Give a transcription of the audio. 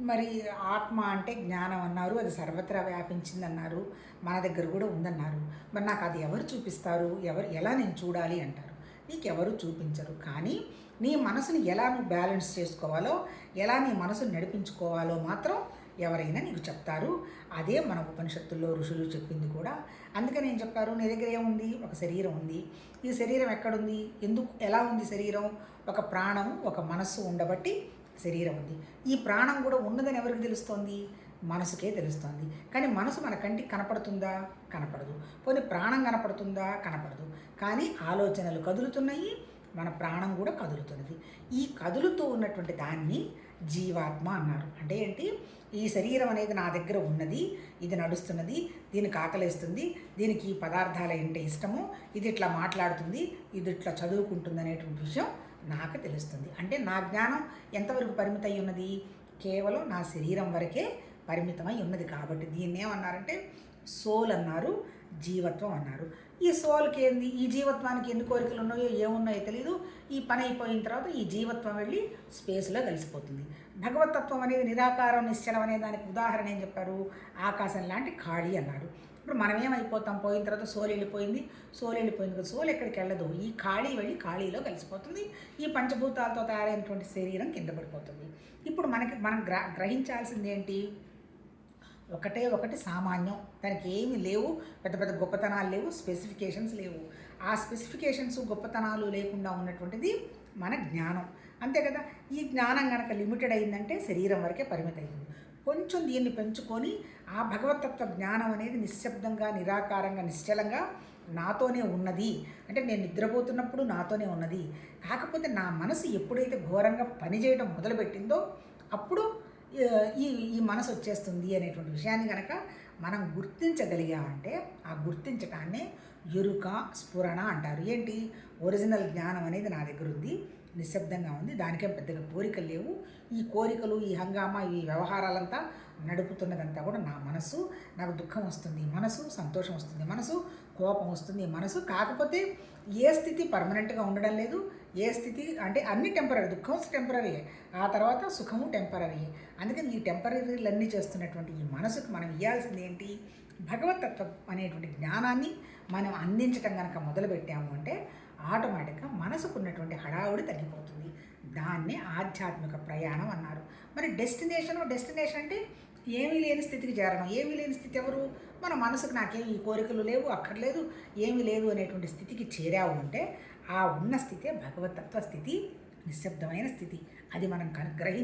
మరి ఆత్మ అంటే జ్ఞానం అన్నారు అది సర్వత్రా వ్యాపించింది అన్నారు మన దగ్గర కూడా ఉందన్నారు. మరి నాకు అది ఎవరు చూపిస్తారు? ఎవరు ఎలా నేను చూడాలి అంటారు. నీకు ఎవరు చూపించరు. కానీ నీ మనసుని ఎలా నువ్వు బ్యాలెన్స్ చేసుకోవాలో ఎలా నీ మనసుని నడిపించుకోవాలో మాత్రం ఎవరైనా నీకు చెప్తారు. అదే మన ఉపనిషత్తుల్లో ఋషులు చెప్పింది కూడా. అందుకని ఏం చెప్పారు నీ దగ్గర ఏముంది? ఒక శరీరం ఉంది. ఈ శరీరం ఎక్కడుంది? ఎందుకు ఎలా ఉంది శరీరం? ఒక ప్రాణం ఒక మనస్సు ఉండబట్టి శరీరం ఉంది. ఈ ప్రాణం కూడా ఉన్నదని ఎవరికి తెలుస్తోంది? మనసుకే తెలుస్తోంది. కానీ మనసు మన కంటికి కనపడుతుందా? కనపడదు. పోనీ ప్రాణం కనపడుతుందా? కనపడదు. కానీ ఆలోచనలు కదులుతున్నాయి. మన ప్రాణం కూడా కదులుతున్నది. ఈ కదులుతూ ఉన్నటువంటి దాన్ని జీవాత్మ అన్నారు. అంటే ఏంటి? ఈ శరీరం అనేది నా దగ్గర ఉన్నది ఇది నడుస్తున్నది దీనికి ఆకలిస్తుంది దీనికి ఈ పదార్థాలు అంటే ఇష్టము ఇది ఇట్లా మాట్లాడుతుంది ఇది ఇట్లా చదువుకుంటుంది అనేటువంటి విషయం నాకు తెలుస్తుంది. అంటే నా జ్ఞానం ఎంతవరకు పరిమితం అయి ఉన్నది? కేవలం నా శరీరం వరకే పరిమితమై ఉన్నది కాబట్టి దీన్ని ఏమన్నారంటే సోల్ అన్నారు జీవత్వం అన్నారు. ఈ సోల్కి ఏంది? ఈ జీవత్వానికి ఎన్ని కోరికలు ఉన్నాయో ఏమున్నాయో తెలియదు ఈ పని అయిపోయిన తర్వాత ఈ జీవత్వం వెళ్ళి స్పేస్లో కలిసిపోతుంది. భగవతత్వం అనేది నిరాకారం నిశ్చలం అనే దానికి ఉదాహరణ ఏం చెప్పారు? ఆకాశం లాంటి ఖాళీ అన్నారు. ఇప్పుడు మనం ఏమైపోతాం? పోయిన తర్వాత సోల్ వెళ్ళిపోయింది. సోల్ వెళ్ళిపోయింది కదా సోల్ ఎక్కడికి వెళ్ళదు? ఈ ఖాళీ వెళ్ళి ఖాళీలో కలిసిపోతుంది. ఈ పంచభూతాలతో తయారైనటువంటి శరీరం కింద పడిపోతుంది. ఇప్పుడు మనకి మనం గ్ర గ్రహించాల్సింది ఏంటి? ఒకటే ఒకటి సామాన్యం. దానికి ఏమి లేవు. పెద్ద పెద్ద గొప్పతనాలు లేవు. స్పెసిఫికేషన్స్ లేవు. ఆ స్పెసిఫికేషన్స్ గొప్పతనాలు లేకుండా ఉన్నటువంటిది మన జ్ఞానం. అంతే కదా? ఈ జ్ఞానం కనుక లిమిటెడ్ అయిందంటే శరీరం వరకే పరిమితం అయింది. కొంచెం దీన్ని పెంచుకొని ఆ భగవతత్వ జ్ఞానం అనేది నిశ్శబ్దంగా నిరాకారంగా నిశ్చలంగా నాతోనే ఉన్నది. అంటే నేను నిద్రపోతున్నప్పుడు నాతోనే ఉన్నది. కాకపోతే నా మనసు ఎప్పుడైతే ఘోరంగా పనిచేయడం మొదలుపెట్టిందో అప్పుడు ఈ ఈ మనసు వచ్చేస్తుంది అనేటువంటి విషయాన్ని కనుక మనం గుర్తించగలిగామంటే ఆ గుర్తించటాన్ని ఎరుక స్ఫురణ అంటారు. ఏంటి? ఒరిజినల్ జ్ఞానం అనేది నా దగ్గర ఉంది నిశ్శబ్దంగా ఉంది. దానికేం పెద్దగా కోరికలు లేవు. ఈ కోరికలు ఈ హంగామా ఈ వ్యవహారాలంతా నడుపుతున్నదంతా కూడా నా మనసు. నాకు దుఃఖం వస్తుంది. మనసు సంతోషం వస్తుంది. మనసు కోపం వస్తుంది. మనసు కాకపోతే ఏ స్థితి పర్మనెంట్గా ఉండడం లేదు. ఏ స్థితి అంటే అన్ని టెంపరీ దుఃఖం టెంపరీ ఆ తర్వాత సుఖము టెంపరీ అందుకని ఈ టెంపరీలన్నీ చేస్తున్నటువంటి ఈ మనసుకు మనం ఇవ్వాల్సింది ఏంటి? భగవతత్వం అనేటువంటి జ్ఞానాన్ని మనం అందించటం కనుక మొదలుపెట్టాము అంటే ఆటోమేటిక్గా మనసుకున్నటువంటి హడావుడి తగ్గిపోతుంది. దాన్నే ఆధ్యాత్మిక ప్రయాణం అన్నారు. మరి డెస్టినేషన్ డెస్టినేషన్ అంటే ఏమీ లేని స్థితికి చేరడం. ఏమీ లేని స్థితి ఎవరు? మన మనసుకు నాకేం ఈ కోరికలు లేవు అక్కర్లేదు ఏమీ లేదు అనేటువంటి స్థితికి చేరావు అంటే ఆ ఉన్న స్థితే భగవతత్వ స్థితి నిశ్శబ్దమైన స్థితి. అది మనం కను గ్రహించి